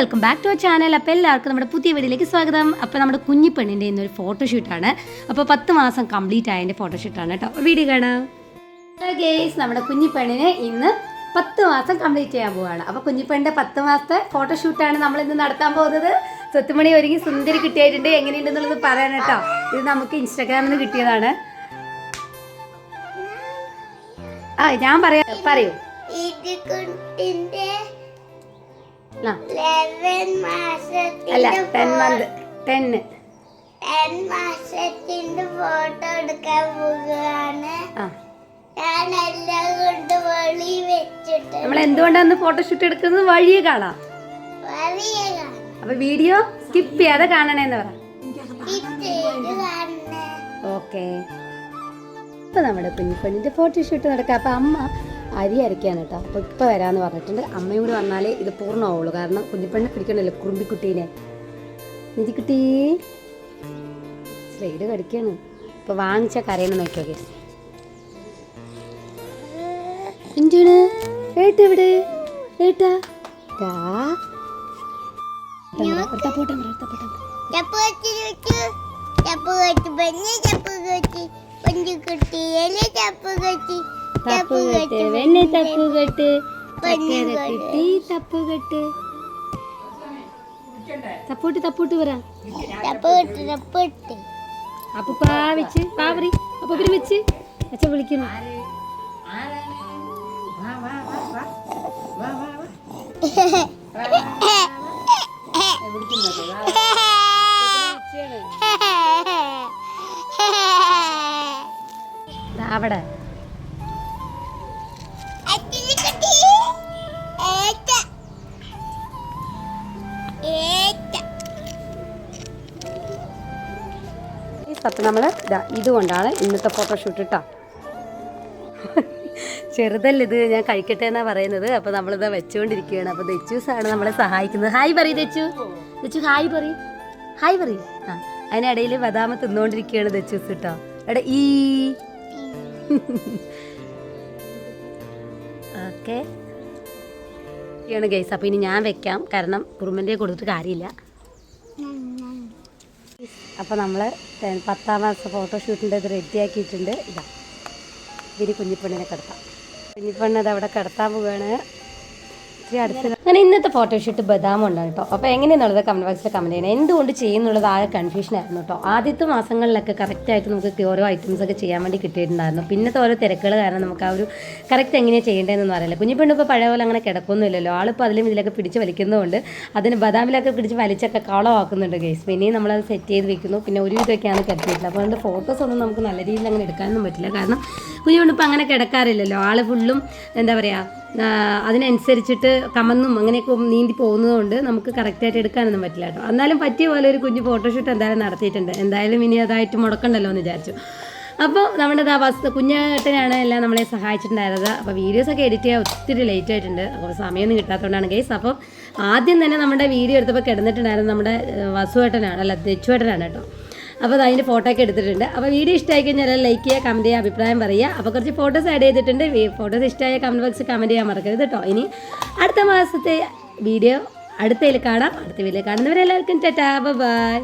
Welcome back to our channel അപ്പോൾ എല്ലാവർക്കും നമ്മുടെ പുതിയ വീഡിയോയിലേക്ക് സ്വാഗതം. അപ്പോൾ നമ്മുടെ കുഞ്ഞിപ്പെണ്ണിന്റെ ഇന്നൊരു ഫോട്ടോഷൂട്ടാണ് അപ്പോൾ പത്ത് മാസം കംപ്ലീറ്റ് ആയതിന്റെ ഫോട്ടോഷൂട്ടാണ് കേട്ടോ. വീഡിയോ കാണാം. ഗേസ് നമ്മുടെ കുഞ്ഞിപ്പെണ്ണിന് ഇന്ന് പത്ത് മാസം കംപ്ലീറ്റ് ചെയ്യാൻ പോവുകയാണ് അപ്പോൾ കുഞ്ഞിപ്പെണ്ണിന്റെ പത്ത് മാസത്തെ ഫോട്ടോഷൂട്ടാണ് നമ്മൾ ഇന്ന് നടത്താൻ പോകുന്നത്. സ്വത്തുമണി ഒരുങ്ങി സുന്ദരി കിട്ടിയിട്ടുണ്ട്. എങ്ങനെയുണ്ടെന്നുള്ളത് പറയാൻ കേട്ടോ. ഇത് നമുക്ക് ഇൻസ്റ്റാഗ്രാമിൽ നിന്ന് കിട്ടിയതാണ്. ആ ഞാൻ പറയാം. പറയൂ. അല്ല ടെൻ മന്ത് ടെന്ന് മാസത്തിന്റെ ഫോട്ടോ എടുക്കാൻ പോകുകയാണ് ഞാൻ എല്ലാം കൊണ്ട് വെളി വെച്ചിട്ട് നമ്മൾ എന്തുകൊണ്ടാണ് ഫോട്ടോഷൂട്ട് എടുക്കുന്നത്? വഴിയെ കാണാം. അപ്പൊ വീഡിയോ സ്കിപ്പ് ചെയ്യാതെ കാണണേന്ന് പറ. ഓക്കെ ഇപ്പൊ നമ്മുടെ കുഞ്ഞിപ്പെണ്ണിന്റെ ഫോട്ടോഷൂട്ട് നടക്കാം. അപ്പൊ അമ്മ അരി അരയ്ക്കാൻ കേട്ടോ. അപ്പോൾ ഇപ്പം വരാമെന്ന് പറഞ്ഞിട്ടുണ്ട്. അമ്മയും കൂടി വന്നാലേ ഇത് പൂർണമാവുള്ളൂ. കാരണം കുഞ്ഞിപ്പെണ്ണ പിടിക്കണല്ലോ കുറുമ്പിക്കുട്ടീനെ. നിധിക്കുട്ടി. സ്ലൈഡ് കടിക്കാണ്. ഇപ്പം വാങ്ങിച്ച കരയെന്ന് നോക്കിയോക്കെ ചപ്പുകൊച്ചി ഏട്ടാ എവിടെ ഏട്ടാ? ദാ. ഒരു തപ്പോട്ടം പറ, ഒരു തപ്പോട്ടം പറ. ചപ്പ് വെച്ച് വെച്ചു ചപ്പ് വെച്ച് പെണ്ണ് ചപ്പ് വെച്ച് പഞ്ചു കുട്ടിയല്ലേ ചപ്പ് വെച്ച് തപ്പ് കെട്ട് വെണ്ണ തപ്പുകെട്ട് ചക്കര കിട്ടി തപ്പ് കെട്ട് തപ്പോട്ട് തപ്പോട്ട് പറ അപ്പൊ പാ വെച്ച് പാ പറ. അപ്പൊ പിന്നെ വെച്ച്. അച്ഛൻ വിളിക്കുന്നു. അവിടെ. അപ്പം നമ്മൾ ഇതുകൊണ്ടാണ് ഇന്നത്തെ ഫോട്ടോഷൂട്ട് കേട്ടോ ചെറുതല്ല ഇത്? ഞാൻ കഴിക്കട്ടെ എന്നാ പറയുന്നത്. അപ്പൊ നമ്മളിത് വെച്ചുകൊണ്ടിരിക്കുകയാണ് അപ്പൊ ദച്ചൂസ് ആണ് നമ്മളെ സഹായിക്കുന്നത്. ഹായ് പറയും ദച്ചു. ദച്ചു ഹായ് പറയും. ഹായ് പറയും. ആ അതിനിടയിൽ ബദാമ തിന്നുകൊണ്ടിരിക്കുകയാണ് ദച്ചൂസ് കേട്ടോ എടാ ഈ. ഓക്കെ. ഗൈസ്. അപ്പോൾ ഇനി ഞാൻ വെക്കാം. കാരണം കുറുമ്പന്റെ കൊടുത്തിട്ട് കാര്യമില്ല. അപ്പോൾ നമ്മൾ പത്താം മാസം ഫോട്ടോഷൂട്ടിന്റെ ഇത് റെഡിയാക്കിയിട്ടുണ്ട് ഇതാ. ഇതിന് കുഞ്ഞിപ്പെണ്ണിനെ കിടത്താം. കുഞ്ഞിപ്പെണ്ണ് അവിടെ കിടത്താൻ പോവുകയാണ് അങ്ങനെ ഇന്നത്തെ ഫോട്ടോഷൂട്ട് ബദാം ഉണ്ടാണ് കേട്ടോ അപ്പോൾ എങ്ങനെയാണുള്ളത് കമന്റ് ബോക്സിൽ കമന്റ് ചെയ്യണം? എന്തുകൊണ്ട് ചെയ്യുന്നുള്ളത് ആകെ കൺഫ്യൂഷൻ ആയിരുന്നു കേട്ടോ ആദ്യത്തെ മാസങ്ങളിലൊക്കെ കറക്റ്റായിട്ട് നമുക്ക് ഓരോ ഐറ്റംസ് ഒക്കെ ചെയ്യാൻ വേണ്ടി കിട്ടിയിട്ടുണ്ടായിരുന്നു. പിന്നത്തെ ഓരോ തിരക്കുകൾ കാരണം നമുക്ക് ആ ഒരു കറക്റ്റ് എങ്ങനെയാണ് ചെയ്യേണ്ടതെന്നൊന്നും അറിയില്ല. കുഞ്ഞിപ്പെണ്ണ് ഇപ്പോൾ പഴയ പോലെ അങ്ങനെ കിടക്കൊന്നുമില്ലല്ലോ. ആളിപ്പോൾ അതിലും ഇതിലൊക്കെ പിടിച്ച് വലിക്കുന്നതുകൊണ്ട് അതിന് ബദാമിലൊക്കെ പിടിച്ച് വലിച്ചൊക്കെ കാളമാക്കുന്നുണ്ട് ഗേസ് പിന്നെയും നമ്മളത് സെറ്റ് ചെയ്ത് വെക്കുന്നു. പിന്നെ ഒരു ഇതൊക്കെയാണ് കിടത്തിയിട്ടുള്ളത് അപ്പോൾ അതിന്റെ ഫോട്ടോസ് ഒന്നും നമുക്ക് നല്ല രീതിയിൽ അങ്ങനെ എടുക്കാനൊന്നും പറ്റില്ല. കാരണം കുഞ്ഞുകൊണ്ട് അങ്ങനെ കിടക്കാറില്ലല്ലോ. ആൾ ഫുള്ളും എന്താ പറയുക അതിനനുസരിച്ചിട്ട് കമന്നും അങ്ങനെയൊക്കെ നീന്തി പോകുന്നതുകൊണ്ട് നമുക്ക് കറക്റ്റായിട്ട് എടുക്കാനൊന്നും പറ്റില്ല കേട്ടോ. എന്നാലും പറ്റിയ പോലെ ഒരു കുഞ്ഞ് ഫോട്ടോഷൂട്ട് എന്തായാലും നടത്തിയിട്ടുണ്ട്. എന്തായാലും ഇനി അതായിട്ട് മുടക്കണ്ടല്ലോ എന്ന് വിചാരിച്ചു. അപ്പോൾ നമ്മുടെ ആ വസ്തു കുഞ്ഞേട്ടനാണ് എല്ലാം നമ്മളെ സഹായിച്ചിട്ടുണ്ടായിരുന്നത്. അപ്പോൾ വീഡിയോസൊക്കെ എഡിറ്റ് ചെയ്യാൻ ഒത്തിരി ലേറ്റ് ആയിട്ടുണ്ട്. അപ്പോൾ സമയമൊന്നും കിട്ടാത്തതുകൊണ്ടാണ് കേസ് അപ്പോൾ ആദ്യം തന്നെ നമ്മുടെ വീഡിയോ എടുത്തപ്പോൾ കിടന്നിട്ടുണ്ടായിരുന്നത് നമ്മുടെ വസുവേട്ടനാണ് അല്ല തെച്ചുവേട്ടനാണ് കേട്ടോ. അപ്പോൾ അത് അതിന്റെ ഫോട്ടോ ഒക്കെ എടുത്തിട്ടുണ്ട്. അപ്പോൾ വീഡിയോ ഇഷ്ടമായി കഴിഞ്ഞാൽ ലൈക്ക് ചെയ്യുക കമന്റ് ചെയ്യുക അഭിപ്രായം പറയുക. അപ്പോൾ കുറച്ച് ഫോട്ടോസ് ആഡ് ചെയ്തിട്ടുണ്ട്. ഫോട്ടോസ് ഇഷ്ടമായ കമന്റ് ബോക്സ് കമന്റ് ചെയ്യാൻ മറക്കരുത് കേട്ടോ ഇനി അടുത്ത മാസത്തെ വീഡിയോ അടുത്തതിൽ കാണാം. അടുത്ത വീഡിയോ കാണുന്നവരെല്ലാവർക്കും ടാ ബൈ